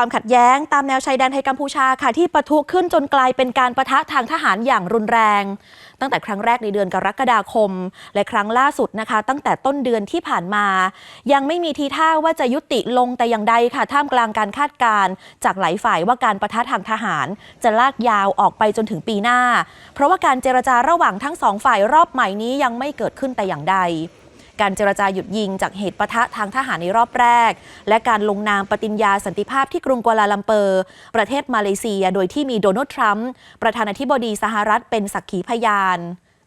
ความขัดแย้งตามแนวชายแดนไทยกัมพูชาค่ะที่ปะทุขึ้นจนกลายเป็นการประทะทางทหารอย่างรุนแรง ตั้งแต่ครั้งแรกในเดือนกรกฎาคม และครั้งล่าสุดนะคะ ตั้งแต่ต้นเดือนที่ผ่านมา ยังไม่มีทีท่าว่าจะยุติลงแต่อย่างใดค่ะ ท่ามกลางการคาดการณ์จากหลายฝ่ายว่าการประทะทางทหาร จะลากยาวออกไปจนถึงปีหน้า เพราะว่าการเจรจาระหว่างทั้งสองฝ่ายรอบใหม่นี้ยังไม่เกิดขึ้นแต่อย่างใด การเจรจาหยุดยิงจากเหตุปะทะทางทหารในรอบแรก และการลงนามปฏิญญาสันติภาพที่กรุงกัวลาลัมเปอร์ ประเทศมาเลเซีย โดยที่มีโดนัลด์ทรัมป์ประธานาธิบดีสหรัฐเป็นสักขีพยาน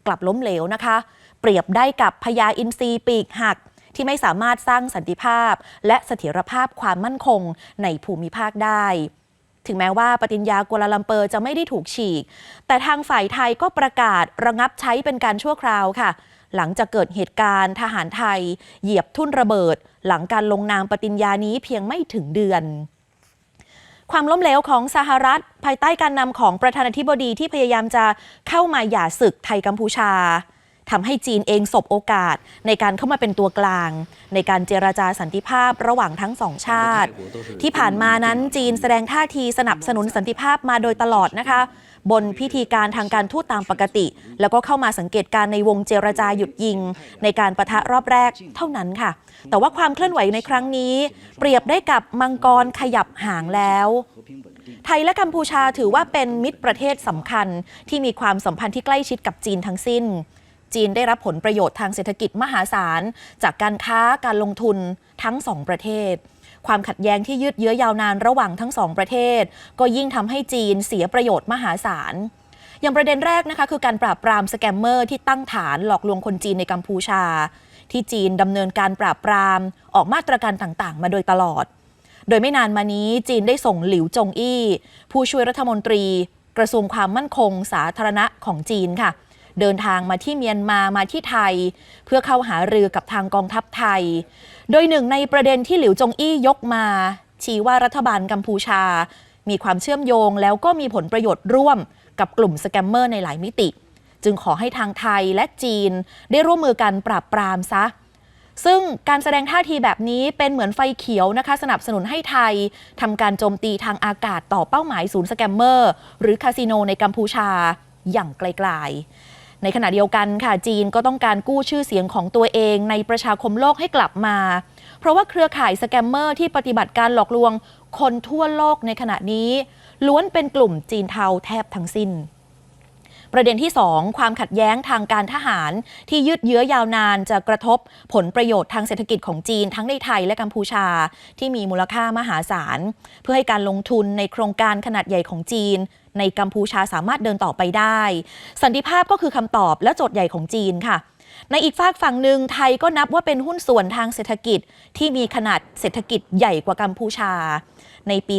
กลับล้มเหลวนะคะ เปรียบได้กับพญาอินทรีปีกหักที่ไม่สามารถสร้างสันติภาพ และเสถียรภาพความมั่นคงในภูมิภาคได้ ถึงแม้ว่าปฏิญญากัวลาลัมเปอร์จะไม่ได้ถูกฉีก แต่ทางฝ่ายไทยก็ประกาศระงับใช้เป็นการชั่วคราวค่ะ หลังจากเกิดเหตุการณ์ทหารไทย เหยียบทุ่นระเบิด หลังการลงนามปฏิญญานี้เพียงไม่ถึงเดือนความล้มเหลวของสหรัฐ ภายใต้การนำของประธานาธิบดีที่พยายามจะเข้ามาหย่าศึกไทยกัมพูชา ทำให้จีนเองสบโอกาสในการเข้ามาเป็นตัวกลาง ในการเจราจาสันติภาพระหว่างทั้งสองชาติ ที่ผ่านมานั้นจีนแสดงท่าทีสนับสนุนสันติภาพมาโดยตลอดนะคะ บนพิธีการทางการทูตตามปกติ แล้วก็เข้ามาสังเกตการณ์ในวงเจรจาหยุดยิง ในการประทะรอบแรกเท่านั้นค่ะ แต่ว่าความเคลื่อนไหวในครั้งนี้ เปรียบได้กับมังกรขยับหางแล้วไทยและกัมพูชาถือว่าเป็นมิตรประเทศสำคัญที่มีความสัมพันธ์ที่ใกล้ชิดกับจีนทั้งสิ้น จีนได้รับผลประโยชน์ทางเศรษฐกิจมหาศาล จากการค้าการลงทุนทั้งสองประเทศ ความขัดแย้งที่ยืดเยื้อยาวนานระหว่างทั้งสองประเทศ ก็ยิ่งทำให้จีนเสียประโยชน์มหาศาลอย่างประเด็นแรกนะคะคือการปราบปรามสแกมเมอร์ที่ตั้งฐานหลอกลวงคนจีนในกัมพูชา ที่จีนดำเนินการปราบปราม ออกมาตรการต่างๆ มาโดยตลอด โดยไม่นานมานี้จีนได้ส่งหลิวจงอี้ ผู้ช่วยรัฐมนตรี กระทรวงความมั่นคงสาธารณะของจีนค่ะ เดินทางมาที่เมียนมามาที่ไทย เพื่อเข้าหารือกับทางกองทัพไทย โดยหนึ่งในประเด็นที่หลิวจงอี้ยกมา ชี้ว่ารัฐบาลกัมพูชา มีความเชื่อมโยงแล้วก็มีผลประโยชน์ร่วมกับกลุ่มสแกมเมอร์ในหลายมิติ จึงขอให้ทางไทยและจีนได้ร่วมมือกันปราบปรามซะซึ่งการแสดงท่าทีแบบนี้เป็นเหมือนไฟเขียวนะคะ สนับสนุนให้ไทยทำการโจมตีทางอากาศต่อเป้าหมายศูนย์สแกมเมอร์ หรือคาสิโนในกัมพูชาอย่างไกลๆ ในขณะเดียวกันค่ะจีนก็ต้องการกู้ชื่อเสียงของตัวเองในประชาคมโลกให้กลับมา เพราะว่าเครือข่ายสแกมเมอร์ที่ปฏิบัติการหลอกลวงคนทั่วโลกในขณะนี้ ล้วนเป็นกลุ่มจีนเทาแทบทั้งสิ้น ประเด็นที่ 2 ความขัดแย้งทางการทหารที่ยืดเยื้อยาวนานจะกระทบผลประโยชน์ทางเศรษฐกิจของจีนทั้งในไทยและกัมพูชาที่มีมูลค่ามหาศาล เพื่อให้การลงทุนในโครงการขนาดใหญ่ของจีน ในกัมพูชาสามารถเดินต่อไปได้ สันติภาพก็คือคำตอบและโจทย์ใหญ่ของจีนค่ะ ในอีกฝากฝั่งหนึ่งไทยก็นับว่าเป็นหุ้นส่วนทางเศรษฐกิจที่มีขนาดเศรษฐกิจใหญ่กว่ากัมพูชา ในปี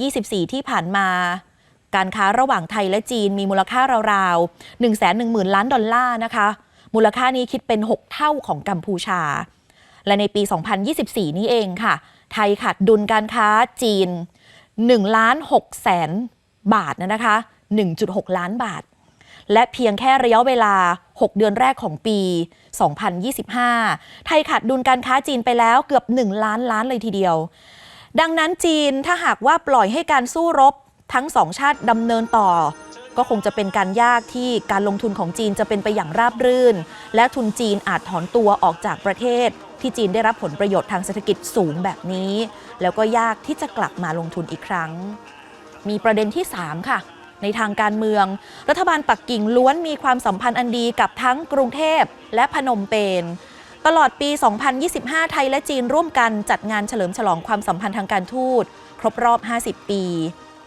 2024 ที่ผ่านมาการค้าระหว่างไทยและจีนมีมูลค่าราวๆ 1 1 0 0 0 0ล้านดอลลาร์นะคะ มูลค่านี้คิดเป็น 6 เท่าของกัมพูชา และในปี 2024 นี้เองค่ะ ไทยขาดดุลการค้าจีน1ล้าน6แสน บาทนะคะ 1.6 ล้านบาท และเพียงแค่ระยะเวลา 6 เดือนแรกของปี 2025 ไทยขาดดุลการค้าจีนไปแล้วเกือบ 1 ล้านล้านเลยทีเดียว ดังนั้นจีนถ้าหากว่าปล่อยให้การสู้รบทั้งสองชาติดำเนินต่อ ก็คงจะเป็นการยากที่การลงทุนของจีนจะเป็นไปอย่างราบรื่น และทุนจีนอาจถอนตัวออกจากประเทศ ที่จีนได้รับผลประโยชน์ทางเศรษฐกิจสูงแบบนี้ แล้วก็ยากที่จะกลับมาลงทุนอีกครั้ง มีประเด็นที่ 3 ค่ะ ในทางการเมือง รัฐบาลปักกิ่งล้วนมีความสัมพันธ์อันดีกับทั้งกรุงเทพและพนมเปญตลอดปี 2025 ไทยและจีนร่วมกันจัดงานเฉลิมฉลองความสัมพันธ์ทางการทูต ครบรอบ 50 ปี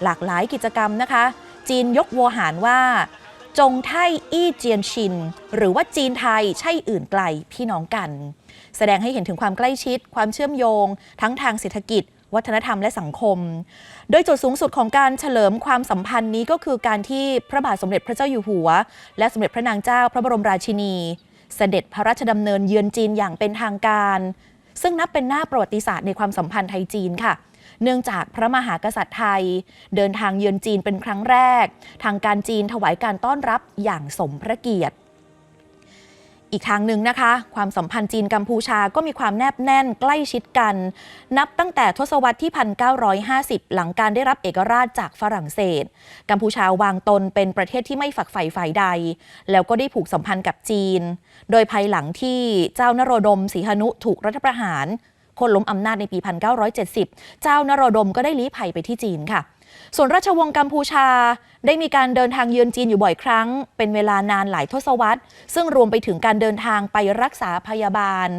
หลากหลายกิจกรรมนะคะ จีนยกโวหารว่า จงไทอี้เจียนชิน หรือว่าจีนไทยใช่อื่นไกลพี่น้องกัน แสดงให้เห็นถึงความใกล้ชิด ความเชื่อมโยง ทั้งทางเศรษฐกิจ วัฒนธรรมและสังคม โดยจุดสูงสุดของการเฉลิมความสัมพันธ์นี้ก็คือการที่พระบาทสมเด็จพระเจ้าอยู่หัว และสมเด็จพระนางเจ้าพระบรมราชินี เสด็จพระราชดำเนินเยือนจีนอย่างเป็นทางการ ซึ่งนับเป็นหน้าประวัติศาสตร์ในความสัมพันธ์ไทยจีนค่ะเนื่องจากพระมหากษัตริย์ไทย เดินทางเยือนจีนเป็นครั้งแรก ทางการจีนถวายการต้อนรับอย่างสมพระเกียรติ อีกทางหนึ่งนะคะ ความสัมพันธ์จีนกัมพูชาก็มีความแนบแน่นใกล้ชิดกัน นับตั้งแต่ทศวรรษที่ 1950 หลังการได้รับเอกราชจากฝรั่งเศส กัมพูชาวางตนเป็นประเทศที่ไม่ฝักใฝ่ฝ่ายใด แล้วก็ได้ผูกสัมพันธ์กับจีน โดยภายหลังที่เจ้านโรดมศรีหนุถูกรัฐประหารคนล้มอำนาจในปี 1970 เจ้านโรดมก็ได้ลี้ภัยไปที่จีนค่ะ ส่วนราชวงศ์กัมพูชาได้มีการเดินทางเยือนจีนอยู่บ่อยครั้ง เป็นเวลานานหลายทศวรรษ ซึ่งรวมไปถึงการเดินทางไปรักษาพยาบาล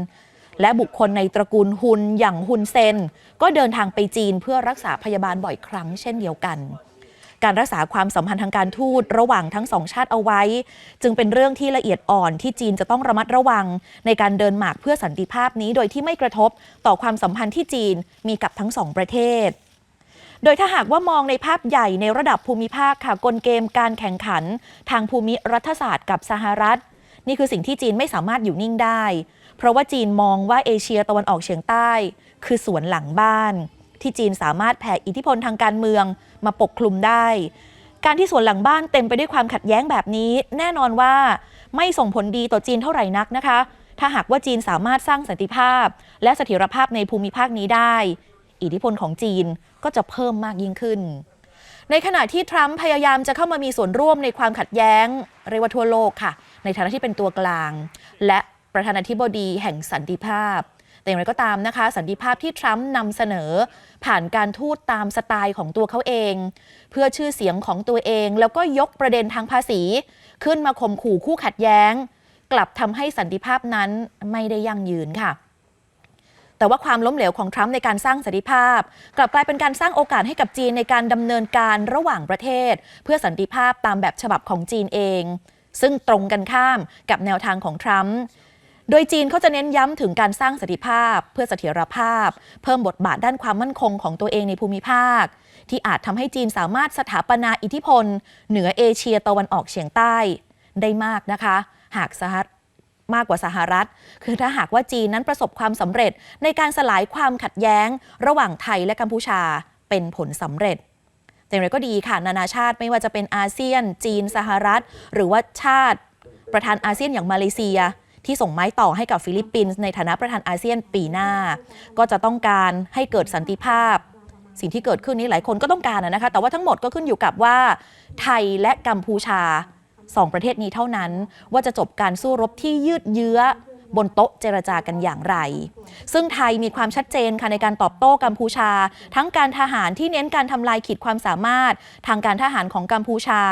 และบุคคลในตระกูลฮุนอย่างฮุนเซน ก็เดินทางไปจีนเพื่อรักษาพยาบาลบ่อยครั้งเช่นเดียวกัน การรักษาความสัมพันธ์ทางการทูตระหว่างทั้งสองชาติเอาไว้ จึงเป็นเรื่องที่ละเอียดอ่อนที่จีนจะต้องระมัดระวัง ในการเดินหมากเพื่อสันติภาพนี้โดยที่ไม่กระทบต่อความสัมพันธ์ที่จีนมีกับทั้งสองประเทศ โดยถ้าหากว่ามองในภาพใหญ่ในระดับภูมิภาคค่ะกลเกมการแข่งขัน ทางภูมิรัฐศาสตร์กับสหรัฐ นี่คือสิ่งที่จีนไม่สามารถอยู่นิ่งได้ เพราะว่าจีนมองว่าเอเชียตะวันออกเฉียงใต้ คือสวนหลังบ้าน ที่จีนสามารถแผ่อิทธิพลทางการเมืองมาปกคลุมได้ การที่สวนหลังบ้านเต็มไปด้วยความขัดแย้งแบบนี้ แน่นอนว่าไม่ส่งผลดีต่อจีนเท่าไหร่นักนะคะ ถ้าหากว่าจีนสามารถสร้างสันติภาพ และเสถียรภาพในภูมิภาคนี้ได้ อิทธิพลของจีนก็จะเพิ่มมากยิ่งขึ้น ในขณะที่ทรัมป์พยายามจะเข้ามามีส่วนร่วมในความขัดแย้งเรียกว่าทั่วโลกค่ะ ในฐานะที่เป็นตัวกลาง และประธานาธิบดีแห่งสันติภาพ แต่อย่างไรก็ตามนะคะ สันติภาพที่ทรัมป์นำเสนอ ผ่านการทูตตามสไตล์ของตัวเขาเอง เพื่อชื่อเสียงของตัวเอง แล้วก็ยกประเด็นทางภาษี ขึ้นมาข่มขู่คู่ขัดแย้ง กลับทำให้สันติภาพนั้นไม่ได้ยั่งยืนค่ะ แต่ว่าความล้มเหลวของทรัมป์ในการสร้างสันติภาพ กลับกลายเป็นการสร้างโอกาสให้กับจีนในการดำเนินการระหว่างประเทศ เพื่อสันติภาพตามแบบฉบับของจีนเอง ซึ่งตรงกันข้ามกับแนวทางของทรัมป์โดยจีนเขาจะเน้นย้ำถึงการสร้างสันติภาพ เพื่อเสถียรภาพ เพิ่มบทบาทด้านความมั่นคงของตัวเองในภูมิภาค ที่อาจทำให้จีนสามารถสถาปนาอิทธิพล เหนือเอเชียตะวันออกเฉียงใต้ ได้มากนะคะ หากสหรัฐ มากกว่าสหรัฐ คือถ้าหากว่าจีนนั้นประสบความสำเร็จ ในการสลายความขัดแย้ง ระหว่างไทยและกัมพูชาเป็นผลสำเร็จแต่อย่างไรก็ดีค่ะ นานาชาติไม่ว่าจะเป็นอาเซียน จีน สหรัฐ หรือว่าชาติ ประธานอาเซียนอย่างมาเลเซีย ที่ส่งไม้ต่อให้กับฟิลิปปินส์ในฐานะประธานอาเซียนปีหน้า ก็จะต้องการให้เกิดสันติภาพ สิ่งที่เกิดขึ้นนี้หลายคนก็ต้องการนะคะ แต่ว่าทั้งหมดก็ขึ้นอยู่กับว่า ไทยและกัมพูชา สองประเทศนี้เท่านั้น ว่าจะจบการสู้รบที่ยืดเยื้อบนโต๊ะเจรจากันอย่างไร ซึ่งไทยมีความชัดเจนค่ะในการตอบโต้กัมพูชา ทั้งการทหารที่เน้นการทำลายขีดความสามารถ ทางการทหารของกัมพูชา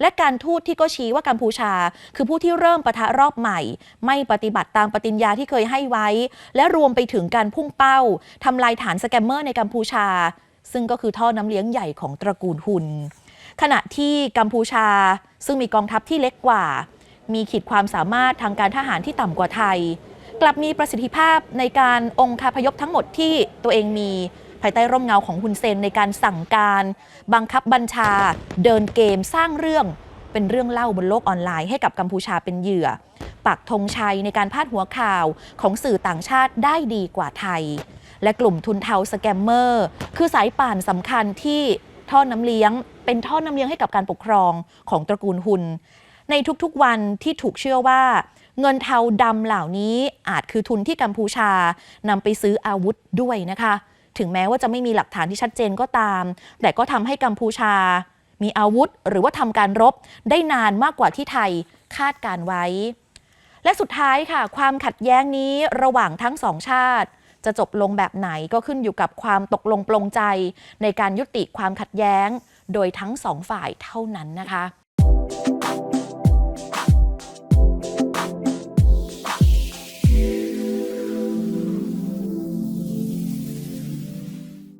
และการทูตที่ก็ชี้ว่ากัมพูชา คือผู้ที่เริ่มปะทะรอบใหม่ ไม่ปฏิบัติตามปฏิญญาที่เคยให้ไว้ และรวมไปถึงการพุ่งเป้าทำลายฐานสแกมเมอร์ในกัมพูชา ซึ่งก็คือท่อน้ำเลี้ยงใหญ่ของตระกูลหุน ขณะที่กัมพูชาซึ่งมีกองทัพที่เล็กกว่า มีขีดความสามารถทางการทหารที่ต่ำกว่าไทย กลับมีประสิทธิภาพในการองคาพยพทั้งหมดที่ตัวเองมีภายใต้ร่มเงาของฮุนเซนในการสั่งการ บังคับบัญชา เดินเกมสร้างเรื่องเป็นเรื่องเล่าบนโลกออนไลน์ให้กับกัมพูชาเป็นเหยื่อ ปักธงชัยในการพาดหัวข่าวของสื่อต่างชาติได้ดีกว่าไทย และกลุ่มทุนเทาสแกมเมอร์ คือสายป่านสำคัญที่ ท่อน้ำเลี้ยง เป็นท่อน้ำเลี้ยงให้กับการปกครองของตระกูลหุน ในทุกๆวันที่ถูกเชื่อว่า เงินเทาดำเหล่านี้อาจคือทุนที่กัมพูชานำไปซื้ออาวุธด้วยนะคะ ถึงแม้ว่าจะไม่มีหลักฐานที่ชัดเจนก็ตาม แต่ก็ทำให้กัมพูชา มีอาวุธหรือว่าทำการรบได้นานมากกว่าที่ไทยคาดการไว้ และสุดท้ายค่ะ ความขัดแย้งนี้ระหว่างทั้งสองชาติ จะจบลงแบบไหนก็ขึ้นอยู่กับความตกลงปลงใจ ในการยุติความขัดแย้ง โดยทั้งสองฝ่ายเท่านั้นนะคะ